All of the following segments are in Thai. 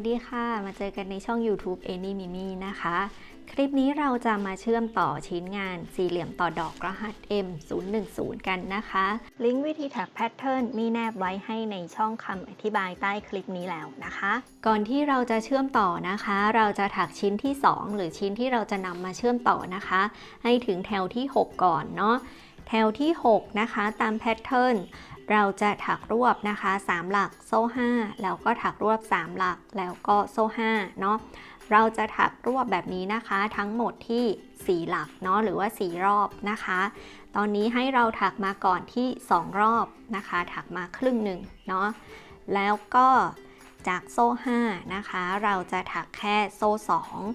วัสดีค่ะ มาเจอกันในช่อง YouTube a n y Mimi นะคะ คลิปนี้เราจะมาเชื่อมต่อชิ้นงานสี่เหลี่ยมต่อดอกรหัส M010 กันนะคะ ลิงก์วิธีถักแพทเทิร์นมีแนบไว้ให้ในช่องคำอธิบายใต้คลิปนี้แล้วนะคะ ก่อนที่เราจะเชื่อมต่อนะคะ เราจะถักชิ้นที่ 2 หรือชิ้นที่เราจะนำมาเชื่อมต่อนะคะ ให้ถึงแถวที่ 6 ก่อนเนาะแถวที่ 6 นะคะ ตามแพทเทิร์น เราจะถักรวบนะคะ 3 หลักโซ่ 5 แล้วก็ถักรวบ 3 หลักแล้วก็โซ่5เนาะเราจะถักรวบแบบนี้นะคะ ทั้งหมดที่ 4 หลักเนาะหรือว่า 4 รอบนะคะ ตอนนี้ให้เราถักมาก่อนที่ 2 รอบนะคะ ถักมาครึ่งหนึ่งเนาะแล้วก็จากโซ่ 5 นะคะ เราจะถักแค่โซ่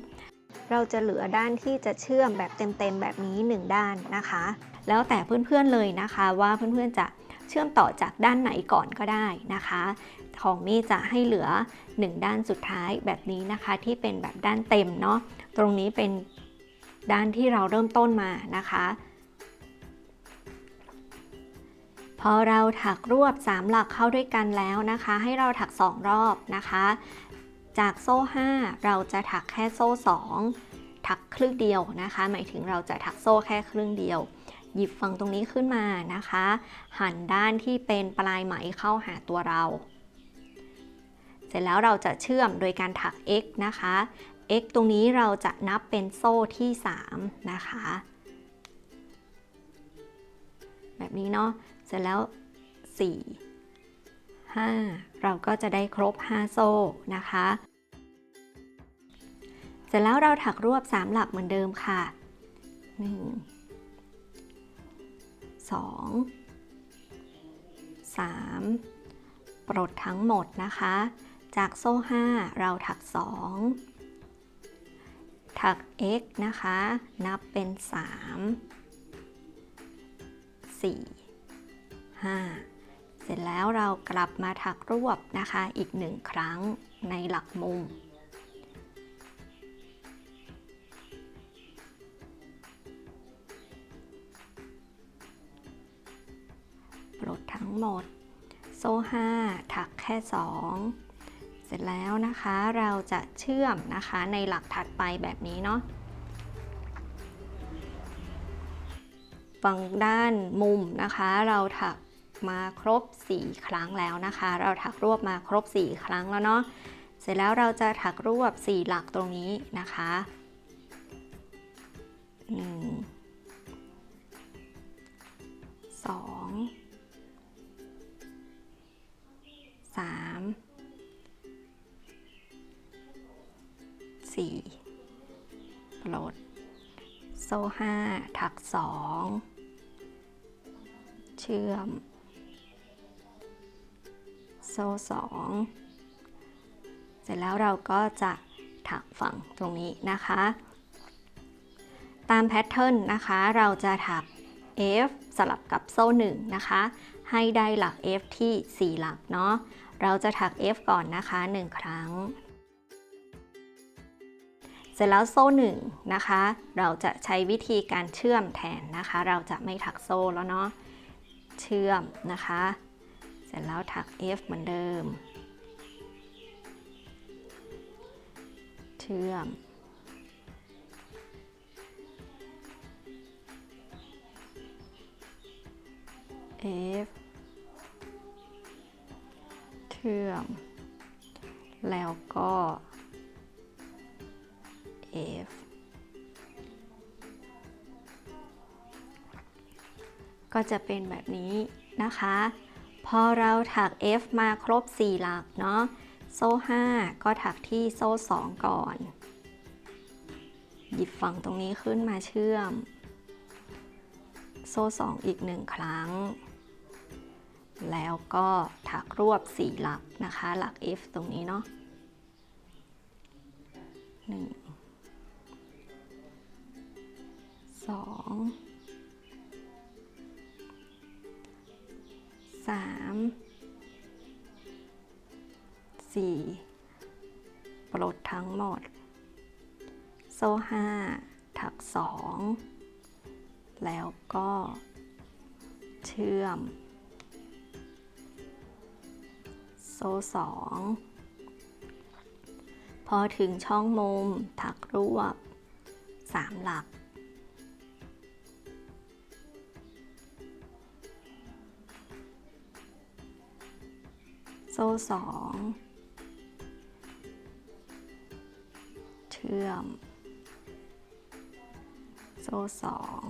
2 เราจะเหลือด้านที่จะเชื่อมแบบเต็มๆแบบนี้ 1 ด้านนะคะ แล้วแต่เพื่อนๆเลยนะคะ ว่าเพื่อนๆจะเชื่อมต่อจากด้านไหนก่อนก็ได้นะคะ ของนี่จะให้เหลือ 1 ด้านสุดท้ายแบบนี้นะคะ ที่เป็นแบบด้านเต็มเนาะตรงนี้เป็นด้านที่เราเริ่มต้นมานะคะพอเราถักรวบ 3 หลักเข้าด้วยกันแล้วนะคะ ให้เราถัก 2 รอบนะคะ จากโซ่ 5 เราจะถักแค่โซ่ 2 ถักครึ่งเดียวนะคะ หมายถึงเราจะถักโซ่แค่ครึ่งเดียว หยิบฝั่งตรงนี้ขึ้นมานะคะ หันด้านที่เป็นปลายไหมเข้าหาตัวเรา เสร็จแล้วเราจะเชื่อมโดยการถัก x นะคะ x ตรงนี้เราจะนับเป็นโซ่ที่ 3 นะคะ แบบนี้เนาะเสร็จแล้ว 4 5 เราก็จะได้ครบ 5 โซ่นะคะเสร็จแล้วเราถักรวบ 3 หลักเหมือนเดิมค่ะ 1 2 3 ปลดทั้งหมดนะคะ จากโซ่ 5 เราถัก 2 ถัก x นะคะ นับเป็น 3 4 5 เสร็จแล้วเรากลับมาถักรวบนะคะอีกหนึ่งครั้งในหลักมุม ลดทั้งหมด โซ่ 5 ถักแค่ 2 เสร็จแล้วนะคะเราจะเชื่อมนะคะในหลักถัดไปแบบนี้เนาะฝั่งด้านมุมนะคะเราถักมาครบ 4 ครั้งแล้วนะคะ เราถักรวบมาครบ 4 ครั้งแล้วเนาะเสร็จแล้วเราจะถักรวบ 4 หลักตรงนี้นะคะ1 2 สามสี่ปลด โซ่ห้าถักสองเชื่อม โซ่สองเสร็จแล้วเราก็จะถักฝั่งตรงนี้นะคะ ตามแพทเทิร์นนะคะเราจะถัก F สลับกับโซ่1นะคะ ให้ได้หลัก F ที่ 4 หลักเนาะ เราจะถัก F ก่อนนะคะ 1 ครั้ง เสร็จแล้วโซ่1นะคะ เราจะใช้วิธีการเชื่อมแทนนะคะ เราจะไม่ถักโซ่แล้วเนาะ เชื่อมนะคะ เสร็จแล้วถัก F เหมือนเดิม เชื่อม F เชื่อมแล้วก็ F ก็จะเป็นแบบนี้นะคะ พอเราถัก F มาครบ 4 หลักเนาะ โซ่ 5 ก็ถักที่โซ่ 2 ก่อน หยิบฝั่งตรงนี้ขึ้นมาเชื่อม โซ่ 2 อีก1ครั้ง แล้วก็ถักรวบ 4 หลักนะคะ หลัก F ตรงนี้เนาะหนึ่งสองสามสี่ปลดทั้งหมด โซ่ห้าถักสองแล้วก็เชื่อม สองอถึงช่องมุม ถักรวบ 3 หลัก โซ่สองเชื่อม โซ่สอง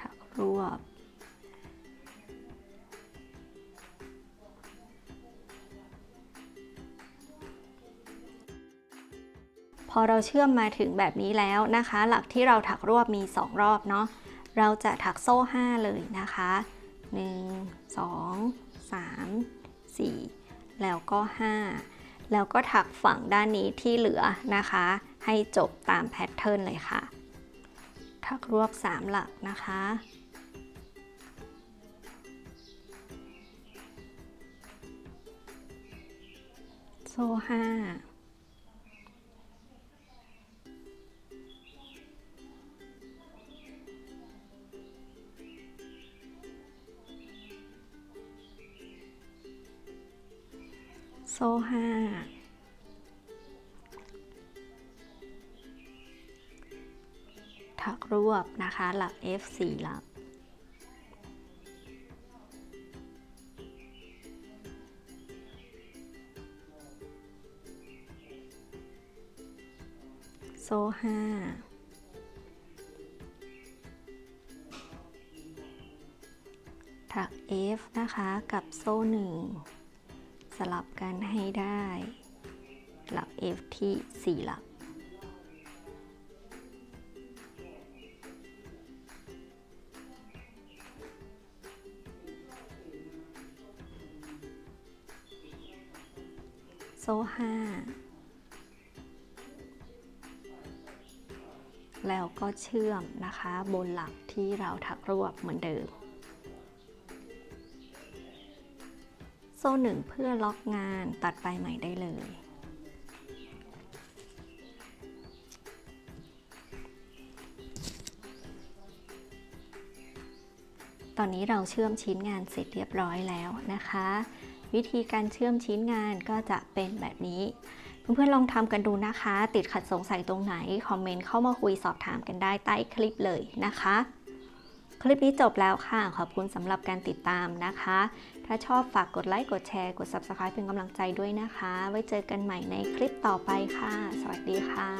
ถักรวบ พอเราเชื่อมมาถึงแบบนี้แล้วนะคะ หลักที่เราถักรวบมี 2 รอบเนาะเราจะถักโซ่ 5 เลยนะคะ 1 2 3 4 แล้วก็ 5 แล้วก็ถักฝั่งด้านนี้ที่เหลือนะคะ ให้จบตามแพทเทิร์นเลยค่ะ ถักรวบ 3 หลักนะคะโซ่5 โซ่ห้าถักรวบนะคะ หลัก F 4หลัก โซ่ห้าถัก F นะคะ กับโซ่หนึ่ง สลับกันให้ได้ หลัก F ที่ 4 หลัก โซ่ห้าแล้วก็เชื่อมนะคะบนหลักที่เราถักรวบเหมือนเดิม โซ่หนึ่งเพื่อล็อกงานตัดไปใหม่ได้เลย ตอนนี้เราเชื่อมชิ้นงานเสร็จเรียบร้อยแล้วนะคะ วิธีการเชื่อมชิ้นงานก็จะเป็นแบบนี้ เพื่อนๆลองทำกันดูนะคะ ติดขัดสงสัยตรงไหน คอมเมนต์เข้ามาคุยสอบถามกันได้ใต้คลิปเลยนะคะ คลิปนี้จบแล้วค่ะ ขอบคุณสำหรับการติดตามนะคะ ถ้าชอบฝากกดไลค์ กดแชร์ กด Subscribe เป็นกำลังใจด้วยนะคะ ไว้เจอกันใหม่ในคลิปต่อไปค่ะ สวัสดีค่ะ